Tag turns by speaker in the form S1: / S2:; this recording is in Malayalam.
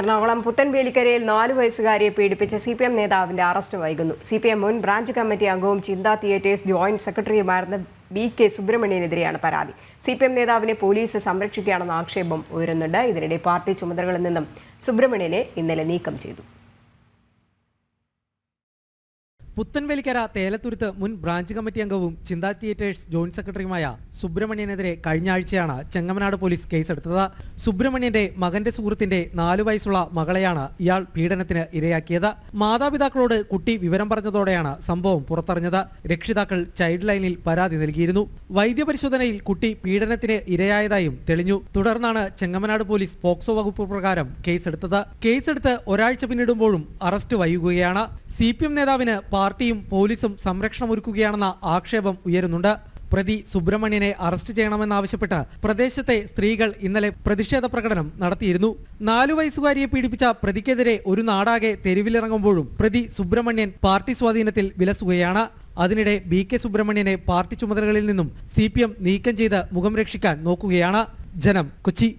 S1: എറണാകുളം പുത്തൻവേലിക്കരയിൽ നാലു വയസ്സുകാരിയെ പീഡിപ്പിച്ച സി പി എം നേതാവിന്റെ അറസ്റ്റ് വൈകുന്നു. സി പി എം മുൻ ബ്രാഞ്ച് കമ്മിറ്റി അംഗവും ചിന്താ തിയേറ്റേഴ്സ് ജോയിന്റ് സെക്രട്ടറിയുമായിരുന്ന ബി കെ സുബ്രഹ്മണ്യനെതിരെയാണ് പരാതി. സി പി എം നേതാവിനെ പോലീസ് സംരക്ഷിക്കുകയാണെന്ന ആക്ഷേപം ഉയരുന്നുണ്ട്. ഇതിനിടെ പാർട്ടി ചുമതലകളിൽ നിന്നും സുബ്രഹ്മണ്യനെ ഇന്നലെ നീക്കം ചെയ്തു.
S2: പുത്തൻവേലിക്കര തേലത്തുരുത്ത് മുൻ ബ്രാഞ്ച് കമ്മിറ്റി അംഗവും ചിന്താ തിയേറ്റേഴ്സ് ജോയിന്റ് സെക്രട്ടറിയുമായ സുബ്രഹ്മണ്യനെതിരെ കഴിഞ്ഞ ആഴ്ചയാണ് ചെങ്ങമനാട് പോലീസ് കേസെടുത്തത്. സുബ്രഹ്മണ്യന്റെ മകന്റെ സുഹൃത്തിന്റെ നാലു വയസ്സുള്ള മകളെയാണ് ഇയാൾ പീഡനത്തിന് ഇരയാക്കിയത്. മാതാപിതാക്കളോട് കുട്ടി വിവരം പറഞ്ഞതോടെയാണ് സംഭവം പുറത്തറിഞ്ഞത്. രക്ഷിതാക്കൾ ചൈൽഡ് ലൈനിൽ പരാതി നൽകിയിരുന്നു. വൈദ്യപരിശോധനയിൽ കുട്ടി പീഡനത്തിന് ഇരയായതായും തെളിഞ്ഞു. തുടർന്നാണ് ചെങ്ങമനാട് പോലീസ് പോക്സോ വകുപ്പ് പ്രകാരം കേസെടുത്തത്. കേസെടുത്ത് ഒരാഴ്ച പിന്നിടുമ്പോഴും അറസ്റ്റ് വൈകുകയാണ്. സി പി എം നേതാവിന് പാർട്ടിയും പോലീസും സംരക്ഷണം ഒരുക്കുകയാണെന്ന ആക്ഷേപം ഉയരുന്നുണ്ട്. പ്രതി സുബ്രഹ്മണ്യനെ അറസ്റ്റ് ചെയ്യണമെന്നാവശ്യപ്പെട്ട് പ്രദേശത്തെ സ്ത്രീകൾ ഇന്നലെ പ്രതിഷേധ പ്രകടനം നടത്തിയിരുന്നു. നാലു വയസ്സുകാരിയെ പീഡിപ്പിച്ച പ്രതിക്കെതിരെ ഒരു നാടാകെ തെരുവിലിറങ്ങുമ്പോഴും പ്രതി സുബ്രഹ്മണ്യൻ പാർട്ടി സ്വാധീനത്തിൽ വിലസുകയാണ്. അതിനിടെ ബി കെ സുബ്രഹ്മണ്യനെ പാർട്ടി ചുമതലകളിൽ നിന്നും സി നീക്കം ചെയ്ത് മുഖം രക്ഷിക്കാൻ നോക്കുകയാണ്. ജനം കൊച്ചി.